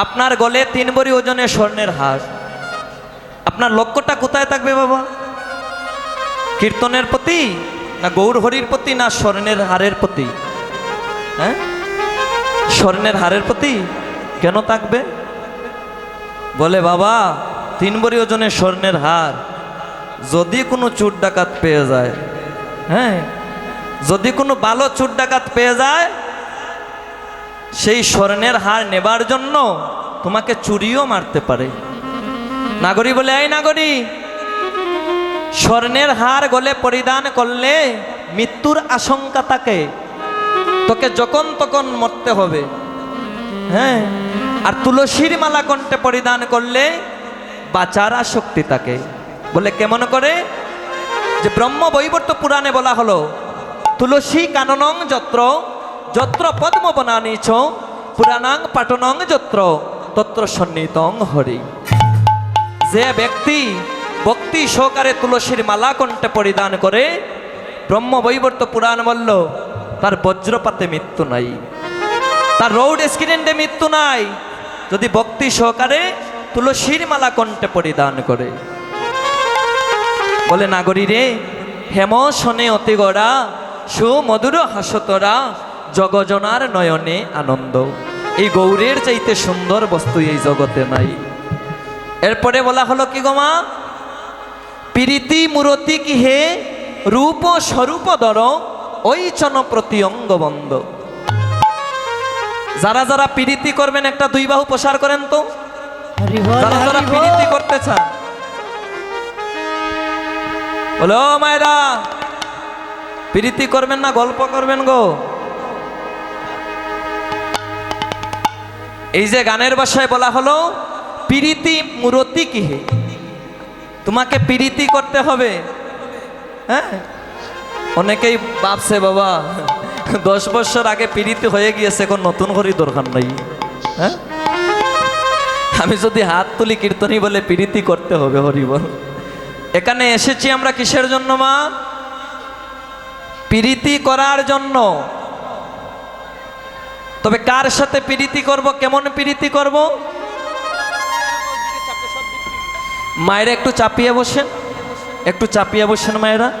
আপনার গলে তিন বড়ি ওজনে স্বর্ণের হার। আপনার লক্ষ্যটা কোথায় থাকবে বাবা? কীর্তনের প্রতি না গৌর হরির প্রতি না স্বর্ণের হারের প্রতি? হ্যাঁ? স্বর্ণের হারের প্রতি কেন থাকবে? বলে, বাবা, তিন বড়ি ওজনে স্বর্ণের হার। যদি কোনো চুর ডাকাত পেয়ে যায় হ্যাঁ? যদি কোনো ভালো চুর ডাকাত পেয়ে যায় সেই স্বর্ণের হার নেবার জন্য তোমাকে চুরিও মারতে পারে। নাগরী বলে, এই নাগরী, স্বর্ণের হার গলে পরিধান করলে মৃত্যুর আশঙ্কা থাকে। তোকে যখন তখন মরতে হবে। হ্যাঁ আর তুলসীর মালা কণ্ঠে পরিধান করলে বাঁচার আসক্তি থাকে। বলে কেমন করে? যে ব্রহ্ম বৈবর্ত পুরাণে বলা হলো, তুলসী কাননং যত্র যত্র পদ্ম বনানিছ পুরাণাং পাটনং যত্র, তত্র সন্নিতং হরি। যে ব্যক্তি ভক্তি সহকারে তুলসীর মালা কণ্ঠে পরিধান করে ব্রহ্ম বৈবর্ত পুরাণ বলল, তার বজ্রপাতে মৃত্যু নাই। তার রোড অ্যাক্সিডেন্টে মৃত্যু নাই। যদি ভক্তি সহকারে তুলসীর মালা কণ্ঠে পরিধান করে। বলে নাগরী রে হেম শনে অতি গড়া, সুমধুর হাসতরা জগজনার নয়নে আনন্দ। এই গৌরের চাইতে সুন্দর বস্তু এই জগতে নাই। এরপরে বলা হলো কি গোমা প্রীতি মূরতি কি হে রূপ স্বরূপ দর ওই চন প্রতি অঙ্গবন্ধ যারা যারা প্রীতি করবেন একটা দুই বাহু প্রসার করেন তো। যারা যারা করতে চান। বলো মায়েরা প্রীতি করবেন না গল্প করবেন গো। এই যে গানের ভাষায় বলা হলো, প্রীতি মূরতি কি হে তোমাকে প্রীতি করতে হবে। হ্যাঁ? অনেকেই ভাবছে, বাবা, দশ বছর আগে প্রীতি হয়ে গিয়েছে, এখন নতুন করে দরকার নাই। হ্যাঁ? আমি যদি হাত তুলি কীর্তনী বলে প্রীতি করতে হবে হরিবল এখানে এসেছি আমরা কিসের জন্য, মা? প্রীতি করার জন্য। তবে কার সাথে প্রীতি করব কেমন প্রীতি করব? মায়েরা একটু চাপিয়ে বসেন একটু চাপিয়ে বসেন মায়েরা।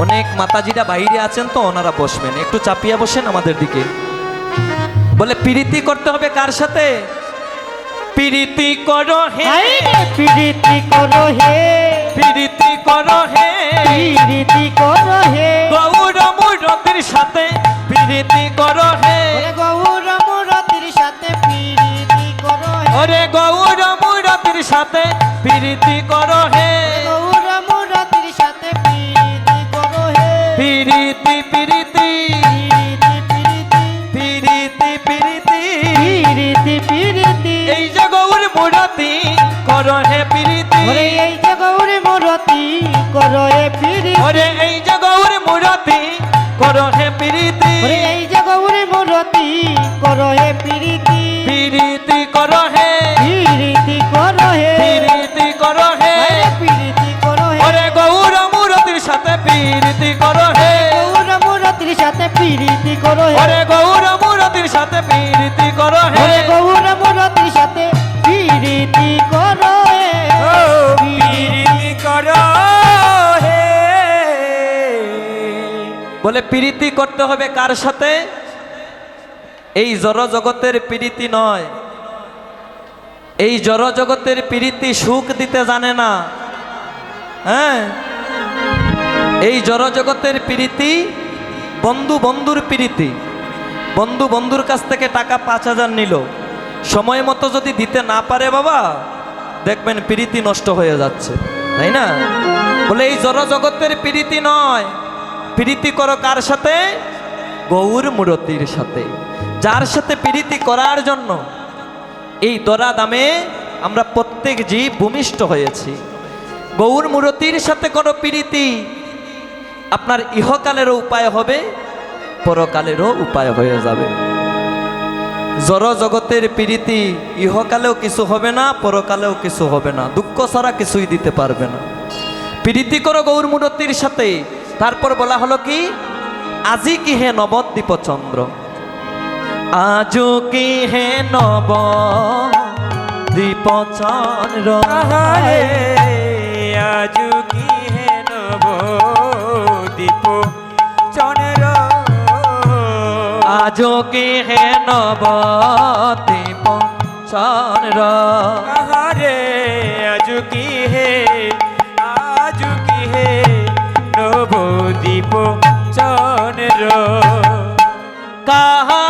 অনেক মাতাজিরা বাইরে আছেন তো ওনারা বসবেন। একটু চাপিয়ে বসেন আমাদের দিকে। বলে প্রীতি করতে হবে কার সাথে? প্রীতি করো হে। প্রীতি করো হে। প্রীতি করো হে। প্রীতি করো হে। গৌর মূরতির সাথে প্রীতি করো হে। গৌর মুরতির সাথে প্রীতি করো ওরে গৌর মুরতির সাথে প্রীতি করো হে। গৌর মুরতির সাথে প্রীতি করো হে। প্রীতি প্রীতি। প্রীতি প্রীতি। প্রীতি প্রীতি। এই যে গৌর মুরতি করো হে প্রীতি। ওরে এই যে গৌর মুরতি করো হে প্রীতি। ওরে এই যে গৌর মুরতি করো হে প্রীতি। এই যে গৌর মুরতি করো হে প্রীতি। প্রীতি করো হে। প্রীতি করো হে। প্রীতি করো হে। প্রীতি করো হে। ওরে গৌর মূরতির সাথে প্রীতি করো হে। গৌর মুরতির সাথে প্রীতি করো হে। ওরে গৌর মূরতির সাথে প্রীতি করো হে। ওরে গৌর মুরতির সাথে প্রীতি করো বলে প্রীতি করতে হবে কার সাথে? এই জড় জগতের প্রীতি নয়। এই জড় জগতের প্রীতি সুখ দিতে জানে না। হ্যাঁ? এই জড় জগতের প্রীতি বন্ধু বন্ধুর প্রীতি। বন্ধু বন্ধুর কাছ থেকে টাকা পাঁচ হাজার নিল। সময় মতো যদি দিতে না পারে বাবা, দেখবেন প্রীতি নষ্ট হয়ে যাচ্ছে। তাই না? বলে এই জড় জগতের প্রীতি নয়। প্রীতি করো কার সাথে? গৌর মূরতির সাথে। যার সাথে প্রীতি করার জন্য এই দরা দামে আমরা প্রত্যেক জীব ভূমিষ্ঠ হয়েছি। গৌর মূরতির সাথে কোনো প্রীতি। আপনার ইহকালেরও উপায় হবে, পরকালেরও উপায় হয়ে যাবে। জড় জগতের প্রীতি ইহকালেও কিছু হবে না, পরকালেও কিছু হবে না। দুঃখ ছাড়া কিছুই দিতে পারবে না। প্রীতি করো গৌর মূরতির সাথে। তারপর বলা হলো কি? আজি কি হে নবদ্বীপ চন্দ্র আজো কি হে নব দীপ চন্দ্র আজু কি হে নব দীপ চন্দ্র আজো কি হে নব দীপ চন্দ্র আজু কি হে নব দীপ চন্দ্র কাহামিনী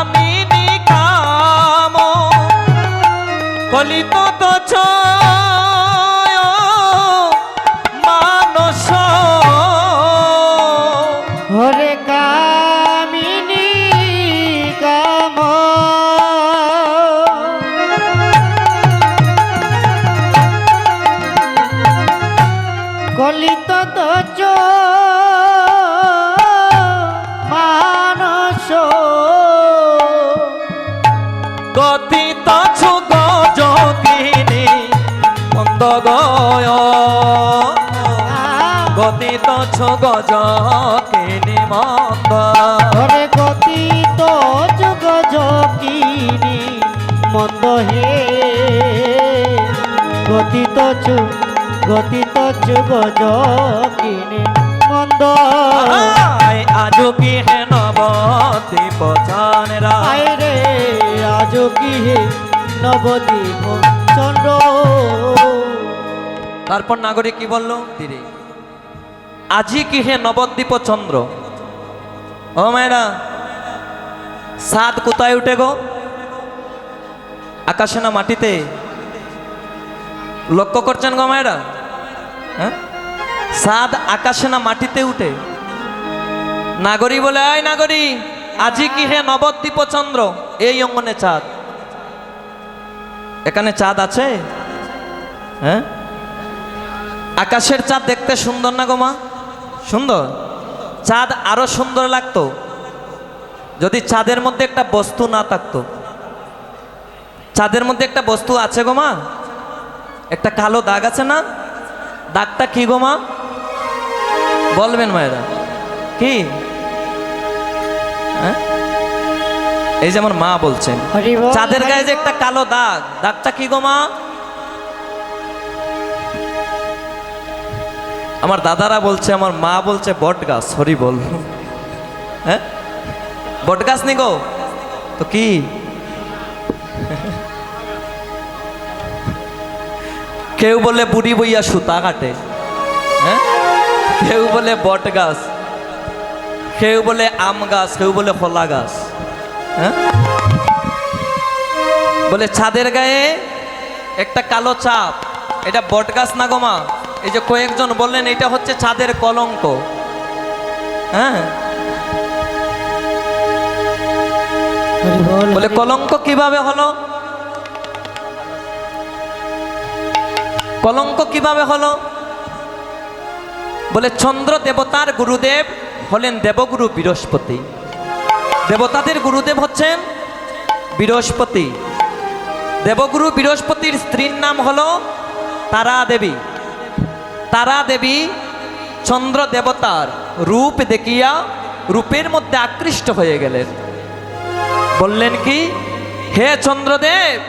গতিত ছো গজকিনী মন্দ। হরে গতিত যুগ যোগিনী মন্দ হে। গতিত চু গতিত যুগ যোগিনী মন্দ। আয় আজো কি হে নবতি পছানরা আইরে আজ কি হে নবদ্বীপ চন্দ্র? তারপর নাগরিক কি বলল? ধীরে। আজি কি হে নবদ্বীপ চন্দ্র? ও মায়েরা সাত কোথায় উঠে গো? আকাশে না মাটিতে? লক্ষ্য করছেন গো মায়েরা? হ্যাঁ? সাদ আকাশে না মাটিতে উঠে? নাগরী বলে, আয় নাগরী, আজি কি হে নবদ্বীপ চন্দ্র? এই অঙ্গনে চাঁদ। এখানে চাঁদ আছে? হ্যাঁ? আকাশের চাঁদ দেখতে সুন্দর না গো মা? সুন্দর। চাঁদ আরও সুন্দর লাগতো যদি চাঁদের মধ্যে একটা বস্তু না থাকতো। চাঁদের মধ্যে একটা বস্তু আছে গো মা একটা কালো দাগ আছে না? দাগটা কি গো মা? বলবেন মায়েরা কি? হ্যাঁ? এই যেমন মা বলছেন চাঁদের গায়ে যে একটা কালো দাগ দাগটা কি গো মা? আমার দাদারা বলছে, আমার মা বলছে, বট গাছ, হরি বল। হ্যাঁ? বট গাছ নি গো? তো কি? কেউ বলে বুড়ি বইয়া সুতা কাটে। হ্যাঁ? কেউ বলে বট গাছ। কেউ বলে আম গাছ, কেউ বলে ফলা গাছ। হ্যাঁ? বলে ছাদের গায়ে একটা কালো চাপ। এটা বট গাছ না গোমা এই যে কয়েকজন বললেন এটা হচ্ছে ছাদের কলঙ্ক। হ্যাঁ? বলে। কলঙ্ক কীভাবে হলো? কলঙ্ক কীভাবে হলো? বলে চন্দ্র দেবতার গুরুদেব হলেন দেবগুরু বৃহস্পতি। দেবতাদের গুরুদেব হচ্ছেন বৃহস্পতি। দেবগুরু বৃহস্পতির স্ত্রীর নাম হলো তারা দেবী তারা দেবী চন্দ্র দেবতার রূপ দেখিয়া রূপের মধ্যে আকৃষ্ট হয়ে গেলেন। বললেন কি, হে চন্দ্রদেব,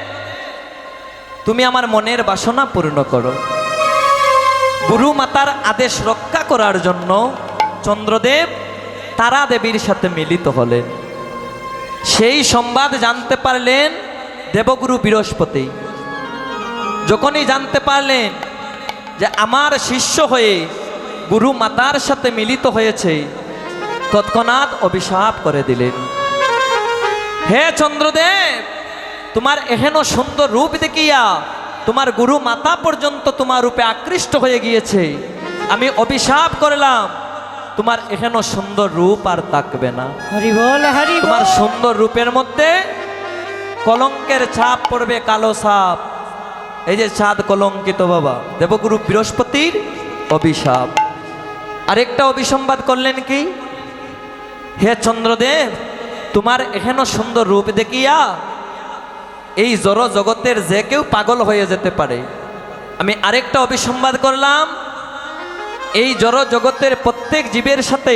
তুমি আমার মনের বাসনা পূর্ণ করো। গুরু মাতার আদেশ রক্ষা করার জন্য চন্দ্রদেব তারা দেবীর সাথে মিলিত হলেন। সেই সংবাদ জানতে পারলেন দেবগুরু বৃহস্পতি। যখনই জানতে পারলেন যে আমার শিষ্য হয়ে গুরু মাতার সাথে মিলিত হয়েছে তৎক্ষণাৎ অভিশাপ করে দিলেন। হে চন্দ্রদেব তোমার এহেন সুন্দর রূপ দেখিয়া তোমার গুরু মাতা পর্যন্ত তোমার রূপে আকৃষ্ট হয়ে গিয়েছে। আমি অভিশাপ করলাম তোমার এহেন সুন্দর রূপ আর থাকবে না। হরি বল হরি তোমার সুন্দর রূপের মধ্যে কলঙ্কের ছাপ পড়বে কালো ছাপ। এই যে ছাদ কলঙ্কিত বাবা, দেবগুরু বৃহস্পতির অভিশাপ। আরেকটা অভিসংবাদ করলেন কি? হে চন্দ্রদেব, তোমার এখানে সুন্দর রূপ দেখিয়া এই জড় জগতের যে কেউ পাগল হয়ে যেতে পারে। আমি আরেকটা অভিসংবাদ করলাম, এই জড় জগতের প্রত্যেক জীবের সাথে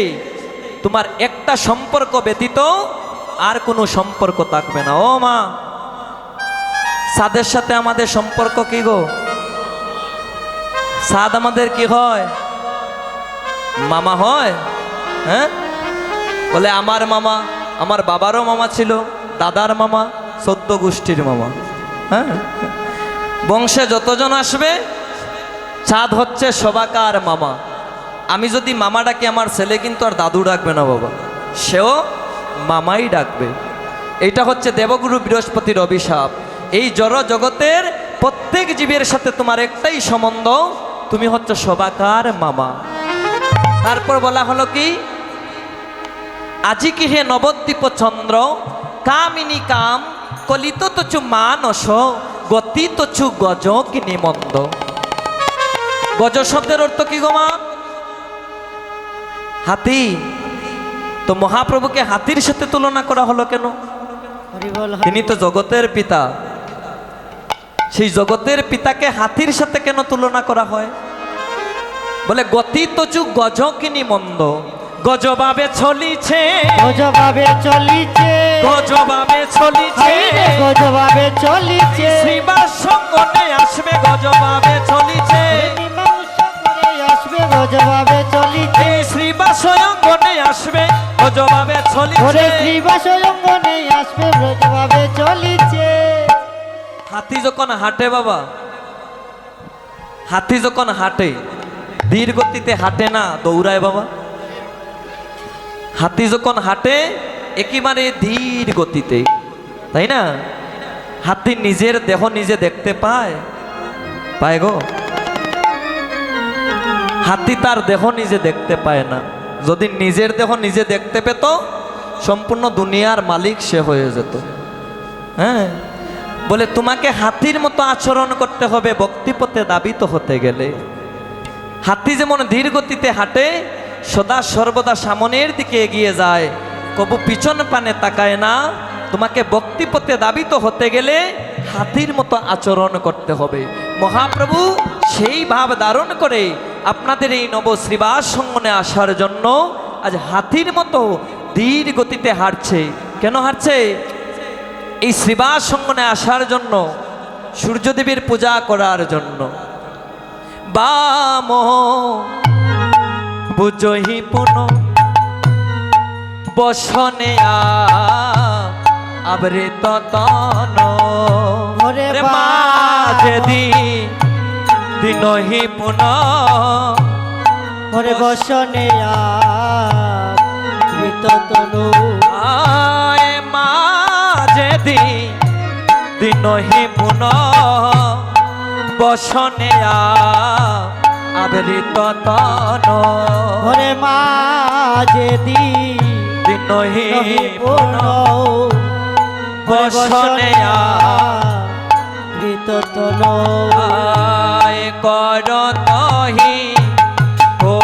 তোমার একটা সম্পর্ক ব্যতীত আর কোনো সম্পর্ক থাকবে না। ও মা সাদের সাথে আমাদের সম্পর্ক কি গো? সাদ আমাদের কি হয়? মামা হয়? হ্যাঁ? বলে আমার মামা, আমার বাবারও মামা ছিল, দাদার মামা সদ্য গোষ্ঠীর মামা। হ্যাঁ? বংশে যতজন আসবে চাঁদ হচ্ছে সবাকার মামা। আমি যদি মামা ডাকি, আমার ছেলে কিন্তু আর দাদু ডাকবে না বাবা। সেও মামাই ডাকবে। এটা হচ্ছে দেবগুরু বৃহস্পতির অভিশাপ। এই জড় জগতের প্রত্যেক জীবের সাথে তোমার একটাই সম্বন্ধ তুমি হচ্ছে সবাকার মামা। তারপর বলা হলো কি? আজি কি হে নবদ্বীপ চন্দ্র কামিনী কাম কলিত তচু মানস গতি তচু গজ কি নিমন্দ গজ শব্দের অর্থ কি গো মা? হাতি। তো মহাপ্রভুকে হাতির সাথে তুলনা করা হলো কেন? তিনি তো জগতের পিতা। সেই জগতের পিতাকে হাতির সাথে কেন তুলনা করা হয়? বলে গতি তচু গজ কিনি মন্দ গজভাবে চলিছে। গজভাবে চলিছে। গজভাবে চলিছে। গজভাবে চলিছে। শ্রীবাস সঙ্গনে আসবে গজভাবে চলিছে। আসবে গজভাবে চলিছে। শ্রীবাস অঙ্গনে আসবে গজভাবে ওরে চলিছে শ্রীবাস অঙ্গনে আসবে গজভাবে চলিছে। হাতি যখন হাঁটে বাবা, হাতি যখন হাঁটে, ধীর গতিতে হাঁটে না, দৌড়ায় বাবা। হাতি যখন হাঁটে, একেবারে ধীর গতিতে, তাই না? হাতি নিজের দেহ নিজে দেখতে পায় পায় গো। হাতি তার দেহ নিজে দেখতে পায় না। যদি নিজের দেহ নিজে দেখতে পেত, সম্পূর্ণ দুনিয়ার মালিক সে হয়ে যেত। হ্যাঁ? বলে, তোমাকে হাতির মতো আচরণ করতে হবে। ভক্তিপথে দাবিত হতে গেলে হাতি যেমন ধীর গতিতে হাঁটে, সদা সর্বদা সামনের দিকে এগিয়ে যায়। কবু পিছন পানে তাকায় না। তোমাকে ভক্তিপথে দাবিত হতে গেলে হাতির মতো আচরণ করতে হবে। মহাপ্রভু সেই ভাব ধারণ করে আপনাদের এই নব শ্রীবাস সঙ্গনে আসার জন্য আজ হাতির মতো ধীর গতিতে হাঁটছে। কেন হাঁটছে? এই শ্রীবাস সঙ্গনে আসার জন্য সূর্যদেবীর পূজা করার জন্য। বাম বুঝহি পুন বসনে আবৃত তন। ওরে রে বা- মাঝে দি দিনহি পুন বসনে কৃত তনু। আয় মাঝে দি দিনহি পুন বসনে আবৃত তন। ওরে মা যেদি দিনহি নহি পুন পুন বসনে কৃত তনু। কর তহি ও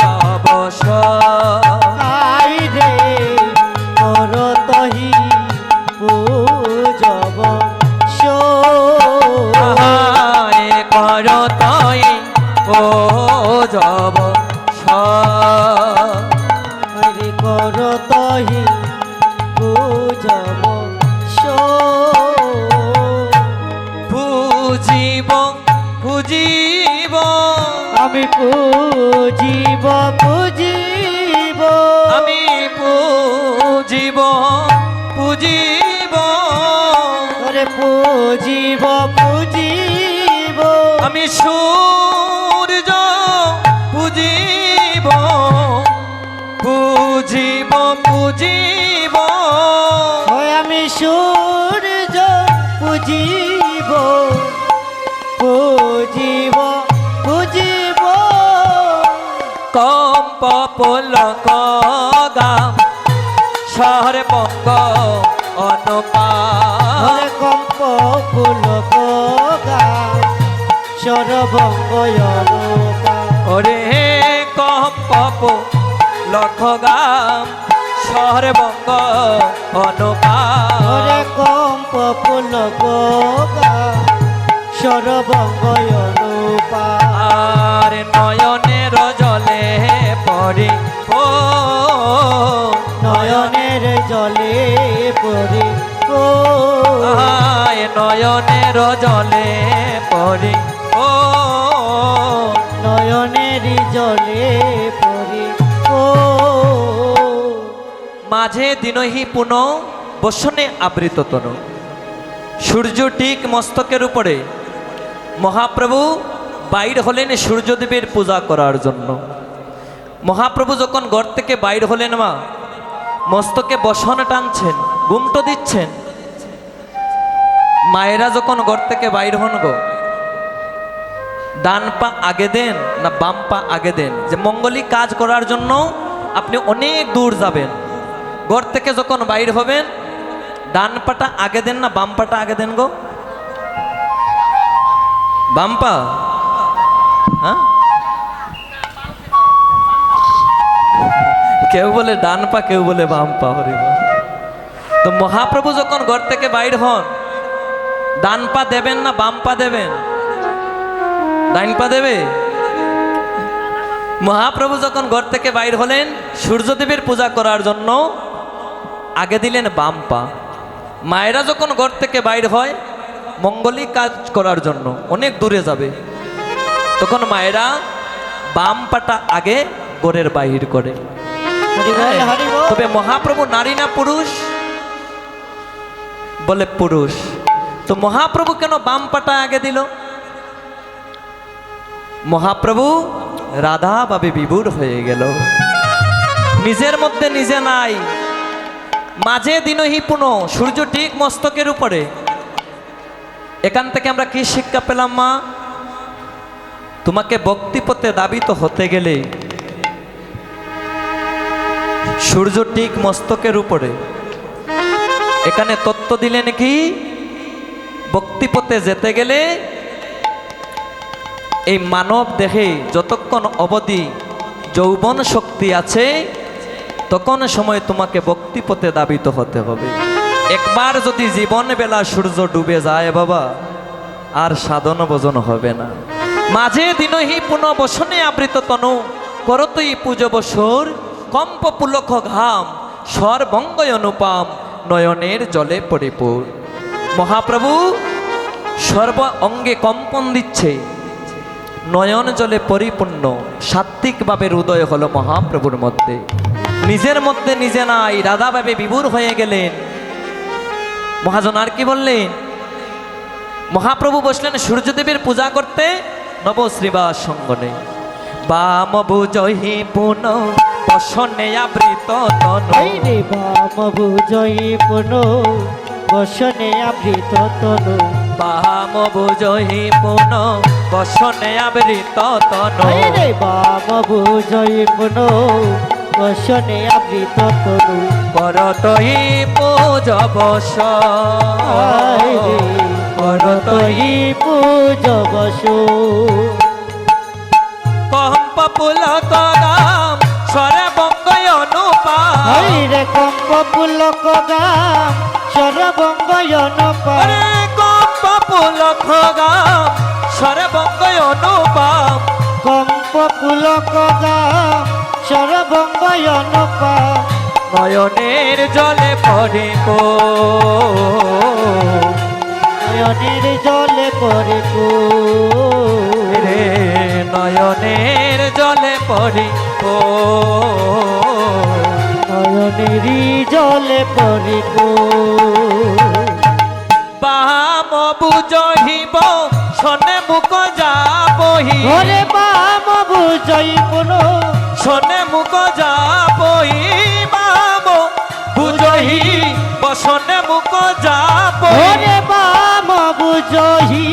যাবস পূজিব পূজিব পূজিব কম্প পুলক গাম শহরে বঙ্গ অনুপা কম্প পুলক গাম সরবঙ্গয়রূপা ওরে কম্প পুলক গাম শহরে বঙ্গ অনুপা ওরে কম্প পুলক গাম সরবঙ্গয়রূপা আর নয়নের জলে পড়ি ও নয়নের জলে পড়ে ও নয়নের জলে পড়ে ও নয়নের জলে পড়ে ও মাঝে দিনহি পুন বসনে আবৃত তনু। সূর্য ঠিক মস্তকের উপরে। মহাপ্রভু বাইর হলেন সূর্যদেবের পূজা করার জন্য। মহাপ্রভু যখন ঘর থেকে বাইর হলেন মা, মস্তকে বসন টানছেন গুমটো দিচ্ছেন। মায়েরা যখন ঘর থেকে বাইর হন গো, ডান পা আগে দেন না বাম পা আগে দেন, যে মঙ্গলিক কাজ করার জন্য আপনি অনেক দূর যাবেন। ঘর থেকে যখন বাইর হবেন, ডান পাটা আগে দেন না, বাম পাটা আগে দেন গো। বাম পা? হ্যাঁ? কেউ বলে ডান পা, কেউ বলে বাম পা, হরি তো মহাপ্রভু যখন ঘর থেকে বাইর হন, ডান পা দেবেন না, বাম পা দেবেন? ডাইন পা দেবে? মহাপ্রভু যখন ঘর থেকে বাইর হলেন, সূর্যদেবের পূজা করার জন্য আগে দিলেন বাম পা। মায়েরা যখন ঘর থেকে বাইর হয় মঙ্গলিক কাজ করার জন্য অনেক দূরে যাবে। তখন মায়েরা বাম পাটা আগে গোরের বাহির করে। বল। তবে মহাপ্রভু নারী না পুরুষ? বলে পুরুষ। তো মহাপ্রভু কেন বাম পাটা আগে দিল? মহাপ্রভু রাধা ভাবে বিভুর হয়ে গেল। নিজের মধ্যে নিজে নাই। মাঝে দিনহি পুনঃ সূর্য ঠিক মস্তকের উপরে। এখান থেকে আমরা কি শিক্ষা পেলাম, মা? তোমাকে ভক্তিপথে দাবিত হতে গেলে সূর্য ঠিক মস্তকের উপরে। এখানে তত্ত্ব দিলেন কি? ভক্তিপথে যেতে গেলে এই মানব দেহে যতক্ষণ অবধি যৌবন শক্তি আছে তখন সময় তোমাকে ভক্তিপথে দাবিত হতে হবে। একবার যদি জীবন বেলা সূর্য ডুবে যায় বাবা, আর সাধন ভোজন হবে না। মাঝে দিনহি পুনঃ বসনে আবৃত তনু, করতই পুজো বসর কম্প পুলক ঘাম সর্বঙ্গয় অনুপাম, নয়নের জলে পরিপূর। মহাপ্রভু, সর্ব অঙ্গে কম্পন দিচ্ছে। নয়ন জলে পরিপূর্ণ, সাত্ত্বিকভাবে হৃদয় হলো মহাপ্রভুর মধ্যে। নিজের মধ্যে নিজে নাই রাধাভাবে বিভুর হয়ে গেলেন। মহাজন আর কি বললেন? মহাপ্রভু বসলেন সূর্যদেবের পূজা করতে নব শ্রীবাস সঙ্গনে বাম বুঝহি পুন বসনে আবৃত রে বাম বুঝই পুন বসনে আবৃত তনু। বাম বুঝহি পুন বসনে আবৃত তনু। রে বাম বুঝই পুন বসনে আবৃত তনু করতই পূজ বস। রে করতই পূজ বসু। কম্প পুলক দাম স্বরে বঙ্গয় অনুপা রে কম্প পুলক গাম সরবঙ্গয়ন পা আরে কম্প পুলক গাম স্বরে বঙ্গয় অনুপাম কম্প পুলক গাম সরবঙ্গয়ন পা নয়নের জলে পড়িব নয়নের জলে পরে রে নয়নের জলে পড়িব নয়নেরই জলে পরে বাম বুঝহিব শনে মুখ যাবহি। ওরে বাম বুঝই পুন শনে মুখ যাবহি বাম বুঝহি বসনে মুখ ওরে বাম বুঝহি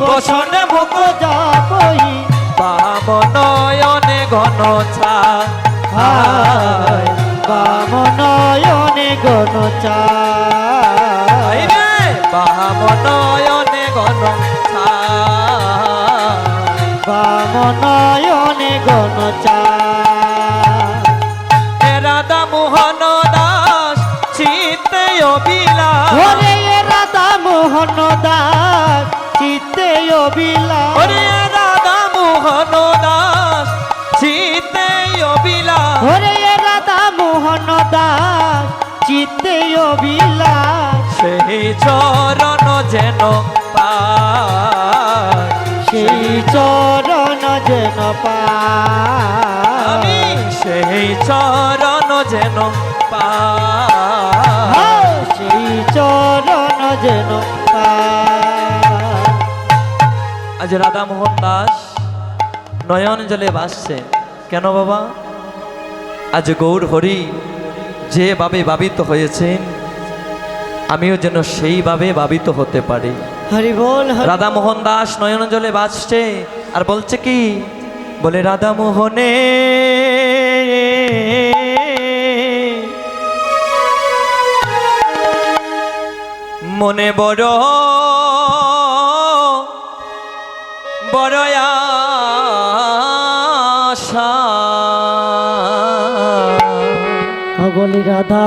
বসনে মুখ যাবই বাম নয়নে ঘন ছা বাম নয়নে চায় রে বাম নয়নে ঘন ছা বাম নয়নে গণ চায় রাধা মোহন দাস চিত্তে অবিলাস ওরে রাধা মোহন দাস চিত্তে অবিলাস ওরে রাধা মোহন দাস চিত্তে অবিলাস ওরে রাধা মোহন দাস চিত্তে অবিলাস সেই চরণ যেন পাই সেই চরণ যেন আমি পাই সেই চরণ যেন পাই হ্যাঁ, সেই চরণ যেন আজ রাধামোহন দাস নয়ন জলে ভাসছে। কেন বাবা? আজ গৌর হরি যেভাবে ভাবিত হয়েছেন আমিও যেন সেইভাবে ভাবিত হতে পারি। হরি বল হরি রাধামোহন দাস নয়ন জলে বাঁচছে আর বলছে কি? বলে রাধামোহনে মনে বড় বড় আশা। বলি রাধা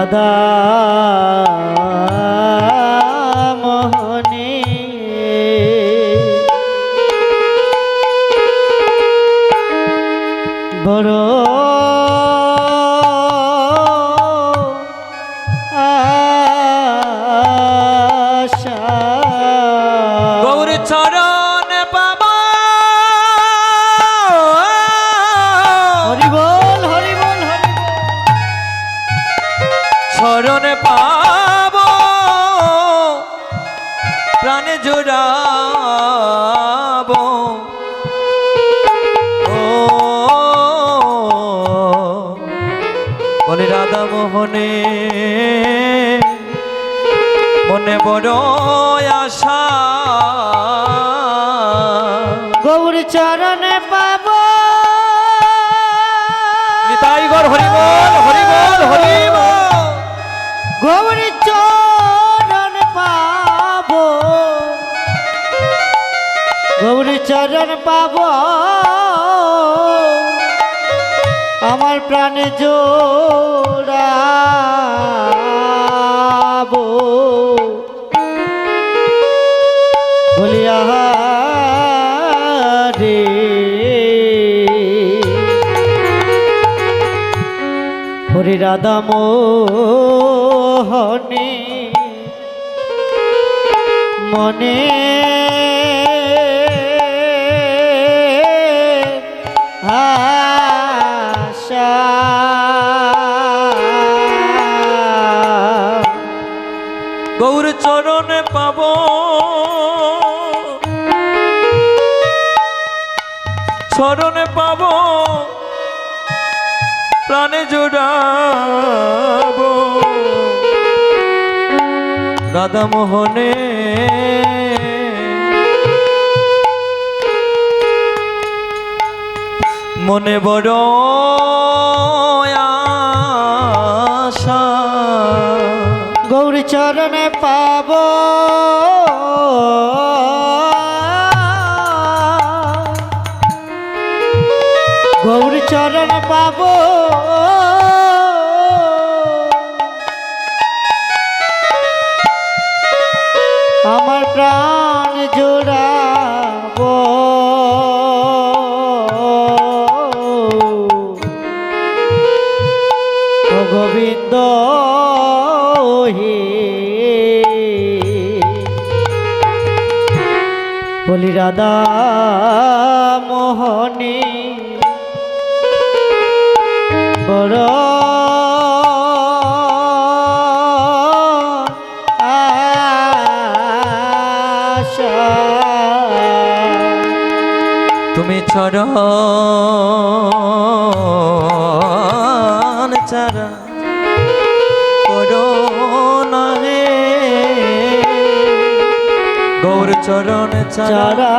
রাধা মোহনে। বড় পাব। আমার প্রাণে জোড়াব বলিয়া রে। হরি রাধা মোহনে মনে গৌর চরণে পাব। চরণে পাব প্রাণে জোড়াব। রাধা মোহনে মনে বড় চরণে পাব। গৌর চরণ পাব। চরণ চারা করোনা রে গৌর চরণ চারা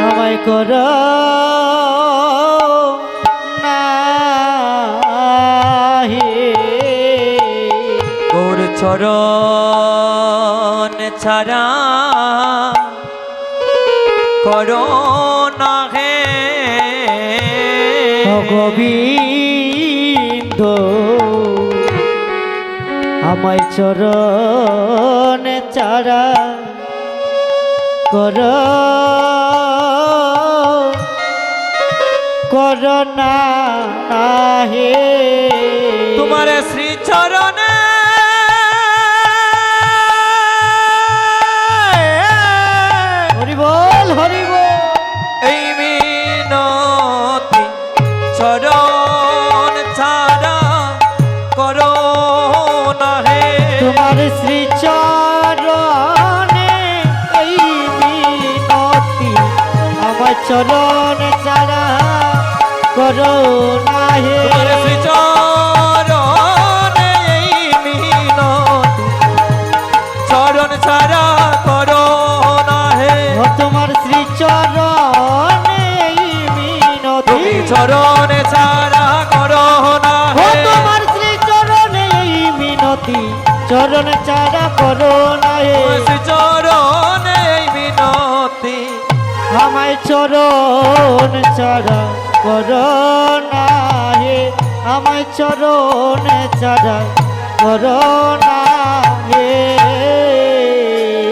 আমায় কর গৌর চরণ ছাড়া করো না হে গোবিন্দ আমায় চরণ চারা কর। কর না হে তোমার শ্রী চরণে তোমার শ্রী চরণে এই মিনতি আমার চরণ চারা করো না হে তোমার শ্রী চরণে এই মিনতি চরণ ছাড়া করো না হে তোমার শ্রী চরণে এই মিনতি চরণে ছাড়া চরণ চারা করো নাই চরণ এই বিনতি। আমায় চরণ চারা করো নাই আমায় চরণ চারা করো না